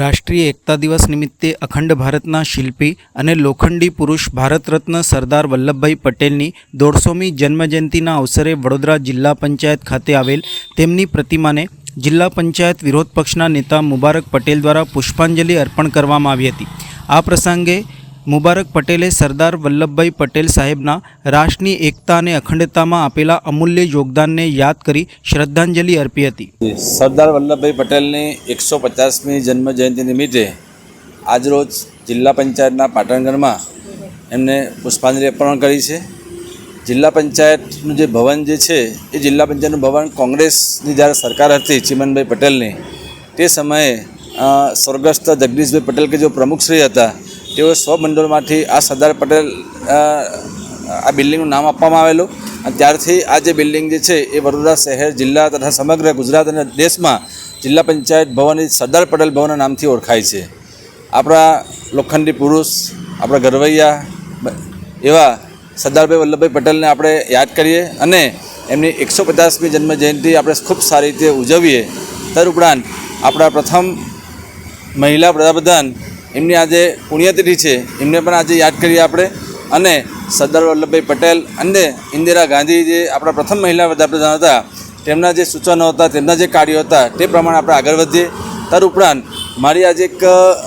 રાષ્ટ્રીય એકતા દિવસ નિમિત્તે અખંડ ભારતના શિલ્પી અને લોખંડી પુરુષ ભારત રત્ન સરદાર વલ્લભભાઈ પટેલની દોઢસોમી જન્મજયંતિના અવસરે વડોદરા જિલ્લા પંચાયત ખાતે આવેલ તેમની પ્રતિમાને જિલ્લા પંચાયત વિરોધ પક્ષના નેતા મુબારક પટેલ દ્વારા પુષ્પાંજલિ અર્પણ કરવામાં આવી હતી. આ પ્રસંગે મુબારક પટેલે સરદાર વલ્લભભાઈ પટેલ સાહેબના રાષ્ટ્રની એકતા અને અખંડતામાં આપેલા અમૂલ્ય યોગદાનને યાદ કરી શ્રદ્ધાંજલિ અર્પી હતી. સરદાર વલ્લભભાઈ પટેલની એકસો પચાસમી જન્મ જયંતિ નિમિત્તે આજરોજ જિલ્લા પંચાયતના પાટણગઢમાં એમને પુષ્પાંજલિ અર્પણ કરી છે. જિલ્લા પંચાયતનું જે ભવન જે છે, એ જિલ્લા પંચાયતનું ભવન કોંગ્રેસની જ્યારે સરકાર હતી ચિમનભાઈ પટેલની, તે સમયે સ્વર્ગસ્થ જગદીશભાઈ પટેલ કે જો પ્રમુખશ્રી હતા તેઓ સ્વમંડળમાંથી આ સરદાર પટેલ આ બિલ્ડિંગનું નામ આપવામાં આવેલું. અને ત્યારથી આ જે બિલ્ડિંગ જે છે એ વડોદરા શહેર, જિલ્લા તથા સમગ્ર ગુજરાત અને દેશમાં જિલ્લા પંચાયત ભવન સરદાર પટેલ ભવનના નામથી ઓળખાય છે. આપણા લોખંડી પુરુષ, આપણા ગરવૈયા એવા સરદારભાઈ વલ્લભભાઈ પટેલને આપણે યાદ કરીએ અને એમની એકસો પચાસમી જન્મ જયંતિ આપણે ખૂબ સારી રીતે ઉજવીએ. તદ ઉપરાંત આપણા પ્રથમ મહિલા વડાપ્રધાન એમની આજે પુણ્યતિથિ છે. એમને પણ આજે યાદ કરીએ આપણે. અને સરદાર વલ્લભભાઈ પટેલ અને ઇન્દિરા ગાંધી જે આપણા પ્રથમ મહિલા વડાપ્રધાન હતા, તેમના જે સૂચનો હતા, તેમના જે કાર્યો હતા, તે પ્રમાણે આપણે આગળ વધીએ. તદ ઉપરાંત મારી આજે એક